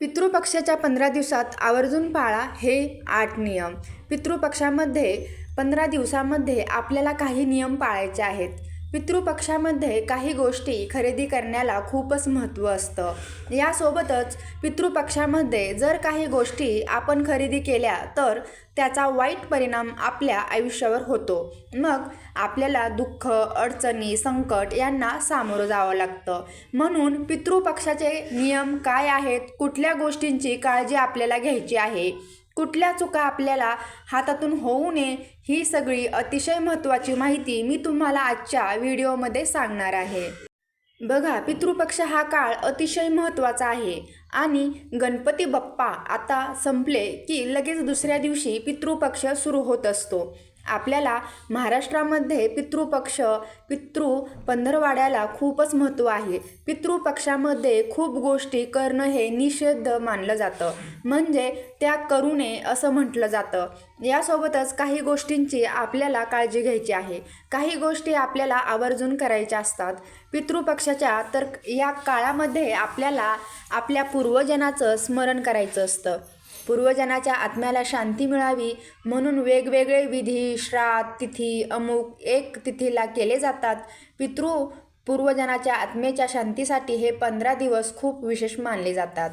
पितृपक्षाच्या पंधरा दिवसात आवर्जून पाळा हे आठ नियम. पितृपक्षामध्ये पंधरा दिवसामध्ये आपल्याला काही नियम पाळायचे आहेत. पितृपक्षामध्ये काही गोष्टी खरेदी करण्याला खूपच महत्त्व असतं. यासोबतच पितृपक्षामध्ये जर काही गोष्टी आपण खरेदी केल्या तर त्याचा वाईट परिणाम आपल्या आयुष्यावर होतो. मग आपल्याला दुःख अडचणी संकट यांना सामोरं जावं लागतं. म्हणून पितृपक्षाचे नियम काय आहेत? कुठल्या गोष्टींची काळजी आपल्याला घ्यायची आहे? कुठल्या चुका आपल्याला हातातून होऊ नये ही सगळी अतिशय महत्त्वाची माहिती मी तुम्हाला आजच्या व्हिडिओमध्ये सांगणार आहे. बघा पितृपक्ष हा काळ अतिशय महत्त्वाचा आहे. आणि गणपती बाप्पा आता संपले की लगेच दुसऱ्या दिवशी पितृपक्ष सुरू होत असतो. आपल्याला महाराष्ट्रामध्ये पितृपक्ष पितृ पंधरवाड्याला खूपच महत्त्व आहे. पितृपक्षामध्ये खूप गोष्टी करणं हे निषेध मानलं जातं. म्हणजे त्या करू नये असं म्हटलं जातं. यासोबतच काही गोष्टींची आपल्याला काळजी घ्यायची आहे. काही गोष्टी आपल्याला आवर्जून करायच्या असतात. पितृपक्षाच्या तर या काळामध्ये आपल्याला आपल्या पूर्वजनाचं स्मरण करायचं असतं. पूर्वजनाच्या आत्म्याला शांती मिळावी म्हणून वेगवेगळे विधी श्राद्ध तिथी अमुक एक तिथीला केले जातात. पितृ पूर्वजनाच्या आत्मेच्या शांतीसाठी हे पंधरा दिवस खूप विशेष मानले जातात.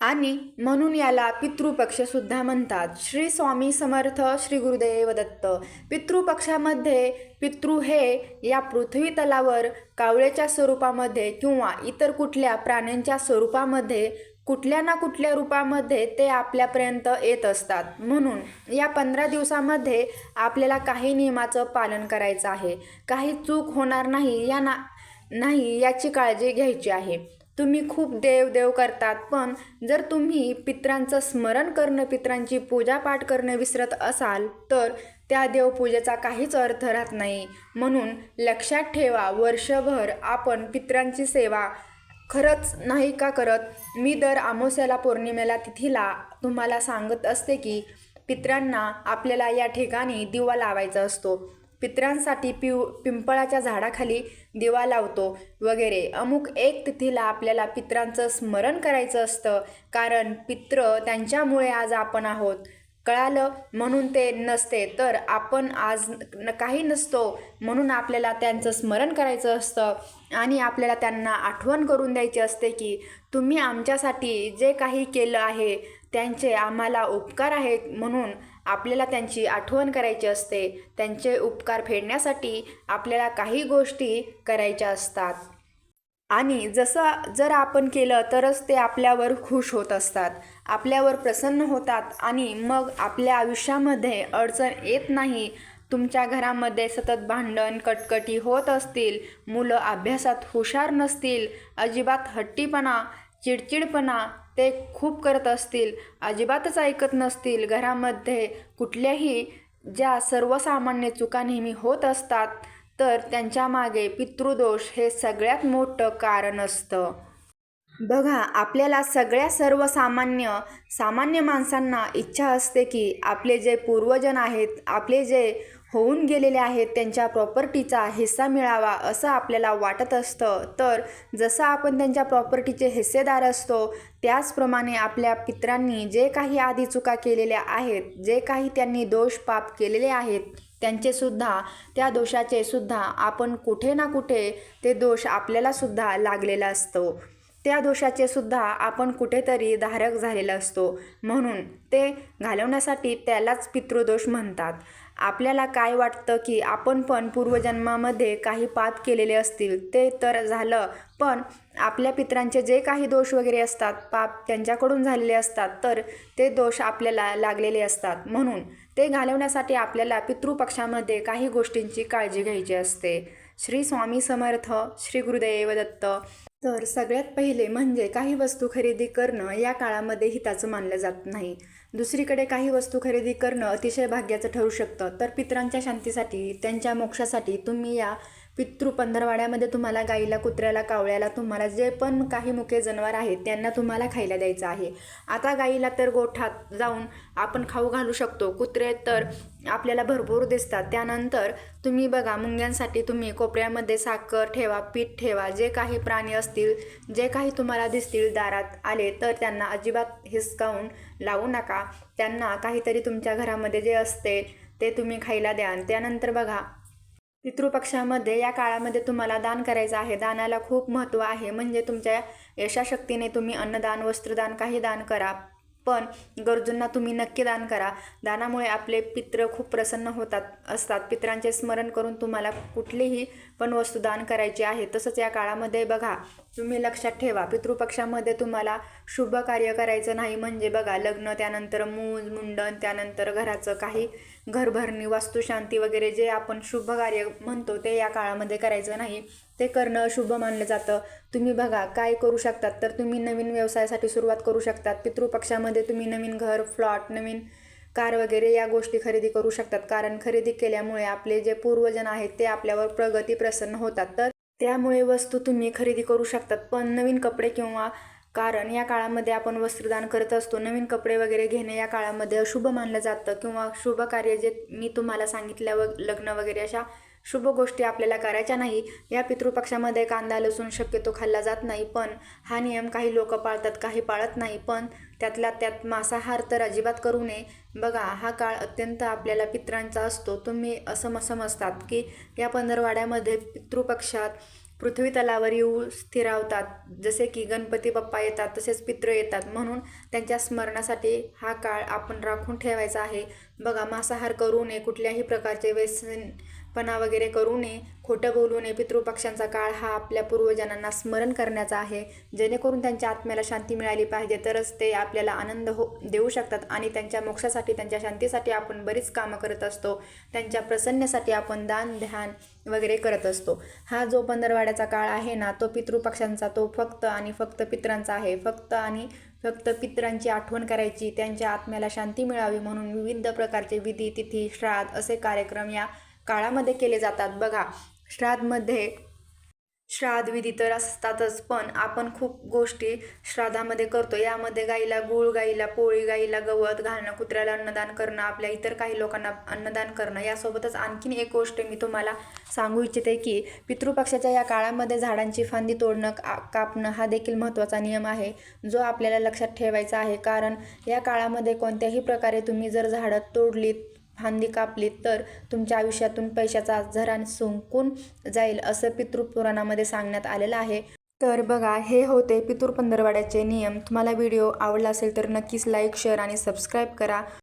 आणि म्हणून याला पितृपक्षसुद्धा म्हणतात. श्री स्वामी समर्थ श्री गुरुदेव दत्त पितृपक्षामध्ये पितृ हे या पृथ्वी तलावर कावळ्याच्या स्वरूपामध्ये किंवा इतर कुठल्या प्राण्यांच्या स्वरूपामध्ये कुठल्या ना कुठल्या रूपामध्ये ते आपल्यापर्यंत येत असतात. म्हणून या पंधरा दिवसामध्ये आपल्याला काही नियमाचं पालन करायचं आहे. काही चूक होणार नाही या ना नाही याची काळजी घ्यायची आहे. तुम्ही खूप देव देव करतात पण जर तुम्ही पित्रांचं स्मरण करणं पित्रांची पूजापाठ करणं विसरत असाल तर त्या देवपूजेचा काहीच अर्थ राहत नाही. म्हणून लक्षात ठेवा वर्षभर आपण पित्रांची सेवा खरंच नाही का करत? मी दर आमोस्याला पौर्णिमेला तिथीला तुम्हाला सांगत असते की पित्रांना आपल्याला या ठिकाणी दिवा लावायचा असतो. पित्रांसाठी पिव पिंपळाच्या झाडाखाली दिवा लावतो वगैरे. अमुक एक तिथीला आपल्याला पित्रांचं स्मरण करायचं असतं. कारण पित्र त्यांच्यामुळे आज आपण आहोत. कळालं म्हणून ते नसते. तर आपण आज न काही नसतो म्हणून आपल्याला त्यांचं स्मरण करायचं असतं आणि आपल्याला त्यांना आठवण करून द्यायची असते की तुम्ही आमच्यासाठी जे काही केलं आहे त्यांचे आम्हाला उपकार आहेत म्हणून आपल्याला त्यांची आठवण करायची असते. त्यांचे उपकार फेडण्यासाठी आपल्याला काही गोष्टी करायच्या असतात. आणि जसं जर आपण केलं तरच ते आपल्यावर खुश होत असतात. आपल्यावर प्रसन्न होतात आणि मग आपल्या आयुष्यामध्ये अडचण येत नाही. तुमच्या घरामध्ये सतत भांडण कटकटी होत असतील. मुलं अभ्यासात हुशार नसतील. अजिबात हट्टीपणा चिडचिडपणा ते खूप करत असतील. अजिबातच ऐकत नसतील. घरामध्ये कुठल्याही ज्या सर्वसामान्य चुका नेहमी होत असतात तर त्यांच्या मागे पितृदोष हे सगळ्यात मोठं कारण असतं. बघा आपल्याला सगळ्या सर्वसामान्य सामान्य माणसांना इच्छा असते की आपले जे पूर्वजन आहेत आपले जे होऊन गेलेले आहेत त्यांच्या प्रॉपर्टीचा हिस्सा मिळावा असं आपल्याला वाटत असतं. तर जसं आपण त्यांच्या प्रॉपर्टीचे हिस्सेदार असतो त्याचप्रमाणे आपल्या पित्रांनी जे काही आधी चुका केलेल्या आहेत जे काही त्यांनी दोष पाप केलेले आहेत त्यांचेसुद्धा त्या दोषाचे सुद्धा आपण कुठे ना कुठे ते दोष आपल्यालासुद्धा लागलेला असतो. त्या दोषाचे सुद्धा आपण कुठेतरी धारक झालेला असतो. म्हणून ते घालवण्यासाठी त्यालाच पितृदोष म्हणतात. आपल्याला काय वाटतं की आपण पण पूर्वजन्मामध्ये काही पाप केलेले असतील ते तर झालं. पण आपल्या पित्रांचे जे काही दोष वगैरे असतात पाप त्यांच्याकडून झालेले असतात तर ते दोष आपल्याला लागलेले असतात. म्हणून ते घालवण्यासाठी आपल्याला पितृपक्षामध्ये काही गोष्टींची काळजी घ्यायची असते. श्री स्वामी समर्थ श्री गुरुदेव दत्त. तर सगळ्यात पहिले म्हणजे काही वस्तू खरेदी करणं या काळामध्ये हिताचं मानलं जात नाही. दुसरीकडे काही वस्तू खरेदी करणं अतिशय भाग्याचं ठरू शकतं. तर पितरांच्या शांतीसाठी त्यांच्या मोक्षासाठी तुम्ही या पितृ पंधरवाड्यामध्ये तुम्हाला गाईला कुत्र्याला कावळ्याला तुम्हाला जे पण काही मुके जनावर आहेत त्यांना तुम्हाला खायला द्यायचं आहे. आता गाईला तर गोठात जाऊन आपण खाऊ घालू शकतो. कुत्रे तर आपल्याला भरपूर दिसतात. त्यानंतर तुम्ही बघा मुंग्यांसाठी तुम्ही कोपऱ्यामध्ये साखर ठेवा पीठ ठेवा जे काही प्राणी असतील जे काही तुम्हाला दिसतील दारात आले तर त्यांना अजिबात हिसकावून लावू नका. त्यांना काहीतरी तुमच्या घरामध्ये जे असते ते तुम्ही खायला द्या. त्यानंतर बघा पितृपक्षामध्ये या काळामध्ये तुम्हाला दान करायचं आहे. दानाला खूप महत्त्व आहे. म्हणजे तुमच्या यशाशक्तीने तुम्ही अन्नदान वस्त्रदान काही दान करा. पण गरजूंना तुम्ही नक्की दान करा. दानामुळे आपले पित्र खूप प्रसन्न होतात असतात. पित्रांचे स्मरण करून तुम्हाला कुठलीही पण वस्तू दान करायची आहे. तसंच या काळामध्ये बघा तुम्ही लक्षात ठेवा पितृपक्षामध्ये तुम्हाला शुभ कार्य करायचं नाही. म्हणजे बघा लग्न त्यानंतर मूज मुंडन त्यानंतर घराचं काही घरभरणी वास्तुशांती वगैरे जे आपण शुभ कार्य म्हणतो ते या काळामध्ये करायचं नाही. ते करणं अशुभ मानलं जातं. तुम्ही बघा काय करू शकतात? तर तुम्ही नवीन व्यवसायासाठी सुरुवात करू शकतात. पितृपक्षामध्ये तुम्ही नवीन घर फ्लॉट नवीन कार वगैरे या गोष्टी खरेदी करू शकतात. कारण खरेदी केल्यामुळे आपले जे पूर्वजन आहेत ते आपल्यावर प्रगती प्रसन्न होतात. तर त्यामुळे वस्तू तुम्ही खरेदी करू शकतात. पण नवीन कपडे किंवा कारण या काळामध्ये आपण वस्त्रदान करत असतो नवीन कपडे वगैरे घेणे या काळामध्ये अशुभ मानलं जातं किंवा शुभ कार्य जे मी तुम्हाला सांगितल्या व लग्न वगैरे अशा शुभ गोष्टी आपल्याला करायच्या नाही या पितृपक्षामध्ये कांदा लसूण शक्यतो खाल्ला जात नाही पण हा नियम काही लोक पाळतात काही पाळत नाही पण त्यातल्या त्यात मांसाहार तर अजिबात करू नये. बघा हा काळ अत्यंत आपल्याला पित्रांचा असतो. तुम्ही असं समजतात की या पंधरवाड्यामध्ये पितृपक्षात पृथ्वी तलावर येऊ स्थिरावतात. जसे की गणपती बाप्पा येतात तसेच पित्र येतात. म्हणून त्यांच्या स्मरणासाठी हा काळ आपण राखून ठेवायचा आहे. बघा मांसाहार करू नये कुठल्याही प्रकारचे व्यसन पणा वगैरे करू नये. खोटं बोलू नये. पितृपक्षांचा काळ हा आपल्या पूर्वजनांना स्मरण करण्याचा आहे. जेणेकरून त्यांच्या आत्म्याला शांती मिळाली पाहिजे. तरच ते आपल्याला आनंद हो देऊ शकतात आणि त्यांच्या मोक्षासाठी त्यांच्या शांतीसाठी आपण बरीच कामं करत असतो. त्यांच्या प्रसन्नेसाठी आपण दान ध्यान वगैरे करत असतो. हा जो पंधरवाड्याचा काळ आहे ना तो पितृपक्षांचा तो फक्त आणि फक्त पित्रांचा आहे. फक्त आणि फक्त पित्रांची आठवण करायची त्यांच्या आत्म्याला शांती मिळावी म्हणून विविध प्रकारचे विधी तिथी श्राद्ध असे कार्यक्रम या काळामध्ये केले जातात. बघा श्राद्धमध्ये श्राद्ध विधी तर असतातच पण आपण खूप गोष्टी श्राद्धामध्ये करतो. यामध्ये गाईला गुळ गाईला पोळी गाईला गवत घालणं कुत्र्याला अन्नदान करणं आपल्या इतर काही लोकांना अन्नदान करणं यासोबतच आणखीन एक गोष्ट मी तुम्हाला सांगू इच्छिते की पितृपक्षाच्या या काळामध्ये झाडांची फांदी तोडणं का कापणं हा देखील महत्त्वाचा नियम आहे जो आपल्याला लक्षात ठेवायचा आहे. कारण या काळामध्ये कोणत्याही प्रकारे तुम्ही जर झाडं तोडलीत फांदी कापली तर तुमच्या आयुष्यातून पैशाचा झरा सुंकून जाईल असं पितृपुराणामध्ये सांगण्यात आलेलं आहे. तर बघा हे होते पितृ पंधरवाड्याचे नियम. तुम्हाला व्हिडिओ आवडला असेल तर नक्कीच लाईक शेअर आणि सबस्क्राईब करा.